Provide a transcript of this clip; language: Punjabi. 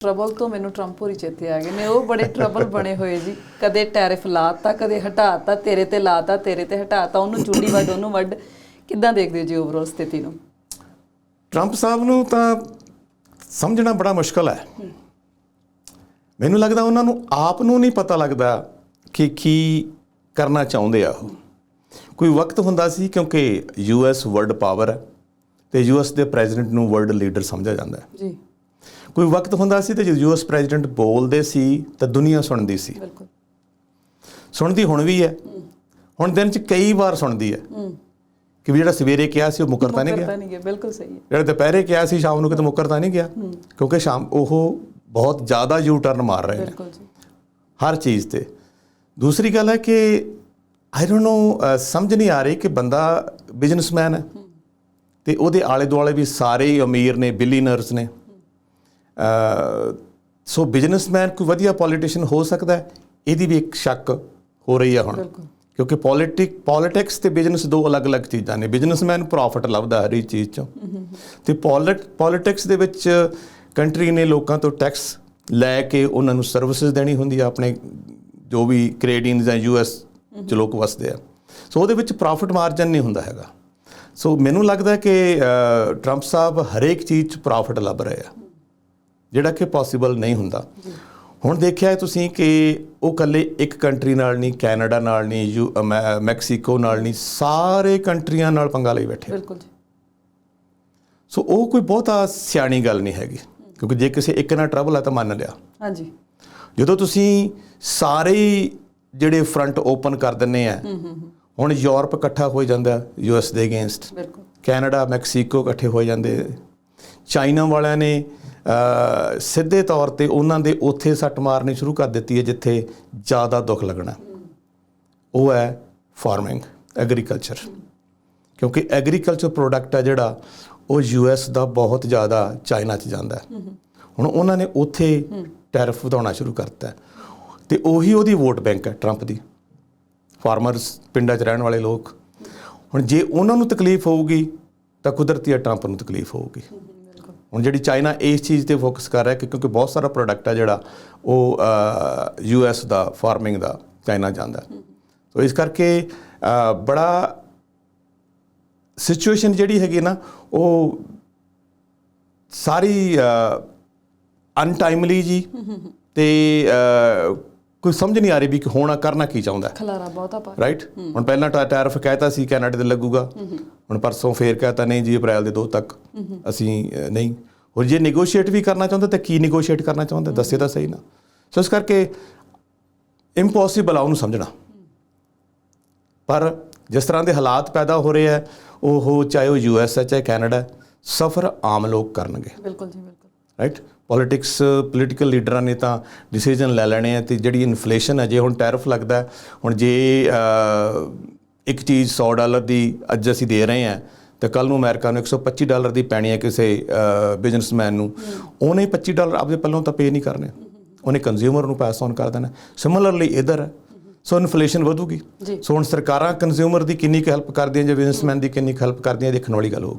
ਟਰਬਲ ਤੋਂ ਮੈਨੂੰ ਟਰੰਪ ਹੋਰੀ ਚੇਤੇ ਆ ਗਏ ਨੇ। ਉਹ ਬੜੇ ਟਰਬਲ ਬਣੇ ਹੋਏ ਜੀ। ਕਦੇ ਟੈਰਿਫ ਲਾਤਾ ਕਦੇ ਹਟਾਤਾ ਤੇਰੇ ਤੇ ਲਾਤਾ ਤੇਰੇ ਤੇ ਹਟਾਤਾ। ਉਹਨੂੰ ਚੁੰਡੀ ਵੱਢ ਉਹਨੂੰ ਵੱਢ। ਕਿੱਦਾਂ ਦੇਖਦੇ ਹੋ ਜੀ ਓਵਰਆਲ ਸਥਿਤੀ ਨੂੰ? ਟਰੰਪ ਸਾਹਿਬ ਨੂੰ ਤਾਂ ਸਮਝਣਾ ਬੜਾ ਮੁਸ਼ਕਲ ਹੈ। ਮੈਨੂੰ ਲੱਗਦਾ ਉਹਨਾਂ ਨੂੰ ਆਪ ਨੂੰ ਨਹੀਂ ਪਤਾ ਲੱਗਦਾ ਕਿ ਕੀ ਕਰਨਾ ਚਾਹੁੰਦੇ ਆ ਉਹ। ਕੋਈ ਵਕਤ ਹੁੰਦਾ ਸੀ ਕਿਉਂਕਿ ਯੂਐਸ ਵਰਲਡ ਪਾਵਰ ਹੈ ਤੇ ਯੂਐਸ ਦੇ ਪ੍ਰੈਜ਼ੀਡੈਂਟ ਨੂੰ ਵਰਲਡ ਲੀਡਰ ਸਮਝਿਆ ਜਾਂਦਾ ਹੈ। ਜੀ। ਕੋਈ ਵਕਤ ਹੁੰਦਾ ਸੀ ਤੇ ਜਦੋਂ ਯੂਐਸ ਪ੍ਰੈਜ਼ੀਡੈਂਟ ਬੋਲਦੇ ਸੀ ਤਾਂ ਦੁਨੀਆ ਸੁਣਦੀ ਸੀ। ਬਿਲਕੁਲ। ਸੁਣਦੀ ਹੁਣ ਵੀ ਹੈ। ਹੁਣ ਦਿਨ 'ਚ ਕਈ ਵਾਰ ਸੁਣਦੀ ਹੈ। ਕਿ ਵੀ ਜਿਹੜਾ ਸਵੇਰੇ ਕਿਹਾ ਸੀ ਉਹ ਮੁਕਰਤਾ ਨਹੀਂ ਗਿਆ। ਕਰਤਾ ਨਹੀਂ ਗਿਆ ਬਿਲਕੁਲ ਸਹੀ ਹੈ। ਜਿਹੜਾ ਦੁਪਹਿਰੇ ਕਿਹਾ ਸੀ ਸ਼ਾਮ ਨੂੰ ਕਿਤੇ ਮੁੱਕਰਦਾ ਨਹੀਂ ਗਿਆ। ਕਿਉਂਕਿ ਸ਼ਾਮ ਉਹ ਬਹੁਤ ਜ਼ਿਆਦਾ ਯੂ ਟਰਨ ਮਾਰ ਰਹੇ ਨੇ। ਬਿਲਕੁਲ ਜੀ। ਹਰ ਚੀਜ਼ ਤੇ। ਦੂਸਰੀ ਗੱਲ ਹੈ ਕਿ ਆਈ ਡੋਨਟ ਨੋ ਸਮਝ ਨਹੀਂ ਆ ਰਹੀ ਕਿ ਬੰਦਾ ਬਿਜ਼ਨਸਮੈਨ ਹੈ। ਤੇ ਉਹਦੇ ਆਲੇ ਦੁਆਲੇ ਵੀ ਸਾਰੇ ਹੀ ਅਮੀਰ ਨੇ ਬਿਲੀਨਰਸ ਨੇ। ਸੋ ਬਿਜ਼ਨਸਮੈਨ ਕੋਈ ਵਧੀਆ ਪੋਲੀਟੀਸ਼ੀਅਨ ਹੋ ਸਕਦਾ ਹੈ ਇਹਦੀ ਵੀ ਇੱਕ ਸ਼ੱਕ ਹੋ ਰਹੀ ਹੈ ਹੁਣ। ਕਿਉਂਕਿ ਪੋਲਿਟਿਕ ਪੋਲਿਟਿਕਸ ਤੇ ਬਿਜ਼ਨਸ ਦੋ ਅਲੱਗ-ਅਲੱਗ ਚੀਜ਼ਾਂ ਨੇ। ਬਿਜ਼ਨਸਮੈਨ ਪ੍ਰੋਫਿਟ ਲੱਭਦਾ ਹਰ ਇੱਕ ਚੀਜ਼ ਚੋਂ। ਤੇ ਪੋਲਿਟਿਕਸ ਦੇ ਵਿੱਚ ਕੰਟਰੀ ਨੇ ਲੋਕਾਂ ਤੋਂ ਟੈਕਸ ਲੈ ਕੇ ਉਹਨਾਂ ਨੂੰ ਸਰਵਿਸਿਜ਼ ਦੇਣੀ ਹੁੰਦੀ ਆ ਆਪਣੇ ਜੋ ਵੀ ਕੈਨੇਡੀਅਨਸ ਜਾਂ ਯੂਐਸ ਚ ਲੋਕ ਵਸਦੇ ਆ। ਸੋ ਉਹਦੇ ਵਿੱਚ ਪ੍ਰੋਫਿਟ ਮਾਰਜਨ ਨਹੀਂ ਹੁੰਦਾ ਹੈਗਾ। ਸੋ ਮੈਨੂੰ ਲੱਗਦਾ ਕਿ ਟਰੰਪ ਸਾਹਿਬ ਹਰੇਕ ਚੀਜ਼ ਚ ਪ੍ਰੋਫਿਟ ਲੱਭ ਰਹੇ ਆ। ਜਿਹੜਾ ਕਿ ਪੋਸੀਬਲ ਨਹੀਂ ਹੁੰਦਾ। ਹੁਣ ਦੇਖਿਆ ਹੈ ਤੁਸੀਂ ਕਿ ਉਹ ਕੱਲੇ ਇੱਕ ਕੰਟਰੀ ਨਾਲ ਨਹੀਂ ਕੈਨੇਡਾ ਨਾਲ ਨਹੀਂ ਯੂ ਮੈਕਸੀਕੋ ਨਾਲ ਨਹੀਂ ਸਾਰੇ ਕੰਟਰੀਆਂ ਨਾਲ ਪੰਗਾ ਲਈ ਬੈਠੇ। ਬਿਲਕੁਲ ਜੀ। ਸੋ ਉਹ ਕੋਈ ਬਹੁਤਾ ਸਿਆਣੀ ਗੱਲ ਨਹੀਂ ਹੈਗੀ ਕਿਉਂਕਿ ਜੇ ਕਿਸੇ ਇੱਕ ਨਾਲ ਟਰਬਲ ਹੈ ਤਾਂ ਮੰਨ ਲਿਆ। ਹਾਂਜੀ। ਜਦੋਂ ਤੁਸੀਂ ਸਾਰੇ ਜਿਹੜੇ ਫਰੰਟ ਓਪਨ ਕਰ ਦਿੰਨੇ ਆ ਹੁਣ ਯੂਰਪ ਇਕੱਠਾ ਹੋ ਜਾਂਦਾ ਯੂਐਸ ਦੇ ਅਗੇਂਸਟ। ਬਿਲਕੁਲ। ਕੈਨੇਡਾ ਮੈਕਸੀਕੋ ਇਕੱਠੇ ਹੋ ਜਾਂਦੇ। ਚਾਈਨਾ ਵਾਲਿਆਂ ਨੇ ਸਿੱਧੇ ਤੌਰ ਤੇ ਉਹਨਾਂ ਦੇ ਉੱਥੇ ਸੱਟ ਮਾਰਨੀ ਸ਼ੁਰੂ ਕਰ ਦਿੱਤੀ ਹੈ ਜਿੱਥੇ ਜ਼ਿਆਦਾ ਦੁੱਖ ਲੱਗਣਾ। ਉਹ ਹੈ ਫਾਰਮਿੰਗ ਐਗਰੀਕਲਚਰ ਕਿਉਂਕਿ ਐਗਰੀਕਲਚਰ ਪ੍ਰੋਡਕਟ ਹੈ ਜਿਹੜਾ ਉਹ ਯੂਐਸ ਦਾ ਬਹੁਤ ਜ਼ਿਆਦਾ ਚਾਈਨਾ 'ਚ ਜਾਂਦਾ ਹੈ। ਹੁਣ ਉਹਨਾਂ ਨੇ ਉੱਥੇ ਟੈਰਿਫ ਵਧਾਉਣਾ ਸ਼ੁਰੂ ਕਰਤਾ ਤੇ ਉਹੀ ਉਹਦੀ ਵੋਟ ਬੈਂਕ ਹੈ ਟਰੰਪ ਦੀ। ਫਾਰਮਰਸ ਪਿੰਡਾਂ 'ਚ ਰਹਿਣ ਵਾਲੇ ਲੋਕ। ਹੁਣ ਜੇ ਉਹਨਾਂ ਨੂੰ ਤਕਲੀਫ ਹੋਊਗੀ ਤਾਂ ਕੁਦਰਤੀ ਹੈ ਟਰੰਪ ਨੂੰ ਤਕਲੀਫ ਹੋਊਗੀ। ਹੁਣ ਜਿਹੜੀ ਚਾਈਨਾ ਇਸ ਚੀਜ਼ ਤੇ ਫੋਕਸ ਕਰ ਰਿਹਾ ਕਿ ਕਿਉਂਕਿ ਬਹੁਤ ਸਾਰਾ ਪ੍ਰੋਡਕਟ ਆ ਜਿਹੜਾ ਉਹ ਯੂ ਐਸ ਦਾ, ਫਾਰਮਿੰਗ ਦਾ, ਚਾਈਨਾ ਜਾਂਦਾ। ਸੋ ਇਸ ਕਰਕੇ ਬੜਾ ਸਿਚੁਏਸ਼ਨ ਜਿਹੜੀ ਹੈਗੀ ਨਾ, ਉਹ ਸਾਰੀ ਅਨਟਾਈਮਲੀ ਜੀ ਤੇ ਕੋਈ ਸਮਝ ਨਹੀਂ ਆ ਰਹੀ ਵੀ ਕਿ ਹੋਣਾ ਕਰਨਾ ਕੀ ਚਾਹੁੰਦਾ। ਖਲਾਰਾ ਬਹੁਤਾ ਪਾ ਰਾਈਟ ਹੁਣ ਪਹਿਲਾਂ ਟੈਰਿਫ ਕਹਿਤਾ ਸੀ ਕੈਨੇਡਾ ਤੇ ਲੱਗੂਗਾ। ਹੁਣ ਪਰਸੋਂ ਫੇਰ ਕਹਿਤਾ ਨਹੀਂ ਜੀ ਅਪ੍ਰੈਲ ਦੇ 2 ਤੱਕ। ਅਸੀਂ ਨਹੀਂ। ਹੋਰ ਜੇ ਨੈਗੋਸ਼ੀਏਟ ਵੀ ਕਰਨਾ ਚਾਹੁੰਦਾ ਤਾਂ ਕੀ ਨੈਗੋਸ਼ੀਏਟ ਕਰਨਾ ਚਾਹੁੰਦਾ? ਦੱਸੇ ਤਾਂ ਸਹੀ ਨਾ। ਸੋ ਇਸ ਕਰਕੇ ਇੰਪੋਸੀਬਲ ਆ ਉਹਨੂੰ ਸਮਝਣਾ। ਪਰ ਜਿਸ ਤਰ੍ਹਾਂ ਦੇ ਹਾਲਾਤ ਪੈਦਾ ਹੋ ਰਹੇ ਆ ਉਹ ਚਾਹੇ ਉਹ ਯੂਐਸ ਹੈ ਚਾਹੇ ਕੈਨੇਡਾ ਸਫਰ ਆਮ ਲੋਕ ਕਰਨਗੇ। ਬਿਲਕੁਲ ਜੀ ਬਿਲਕੁਲ। ਰਾਈਟ ਪੋਲਿਟਿਕਸ ਪੋਲੀਟੀਕਲ ਲੀਡਰਾਂ ਨੇ ਤਾਂ ਡਿਸੀਜਨ ਲੈ ਲੈਣੇ ਆ ਤੇ ਜਿਹੜੀ ਇਨਫਲੇਸ਼ਨ ਹੈ ਜੇ ਹੁਣ ਟੈਰਿਫ ਲੱਗਦਾ ਹੁਣ ਜੇ ਇੱਕ ਚੀਜ਼ 100 ਡਾਲਰ ਦੀ ਅੱਜ ਅਸੀਂ ਦੇ ਰਹੇ ਹਾਂ ਤੇ ਕੱਲ ਨੂੰ ਅਮਰੀਕਾ ਨੂੰ 125 ਡਾਲਰ ਦੀ ਪੈਣੀ ਹੈ ਕਿਸੇ ਬਿਜ਼ਨਸਮੈਨ ਨੂੰ ਉਹਨੇ 25 ਡਾਲਰ ਆਪਦੇ ਪੱਲੋਂ ਤਾਂ ਪੇ ਨਹੀਂ ਕਰਨੇ। ਉਹਨੇ ਕੰਜ਼ਿਊਮਰ ਨੂੰ ਪਾਸ ਔਨ ਕਰ ਦੇਣਾ। ਸਿਮਿਲਰਲੀ ਇਧਰ ਸੋ ਇਨਫਲੇਸ਼ਨ ਵਧੂਗੀ। ਸੋ ਹੁਣ ਸਰਕਾਰਾਂ ਕੰਜ਼ਿਊਮਰ ਦੀ ਕਿੰਨੀ ਕੁ ਹੈਲਪ ਕਰਦੀਆਂ ਜਾਂ ਬਿਜ਼ਨਸਮੈਨ ਦੀ ਕਿੰਨੀ ਕੁ ਹੈਲਪ ਕਰਦੀਆਂ ਦੇਖਣ ਵਾਲੀ ਗੱਲ ਹੋਊਗੀ।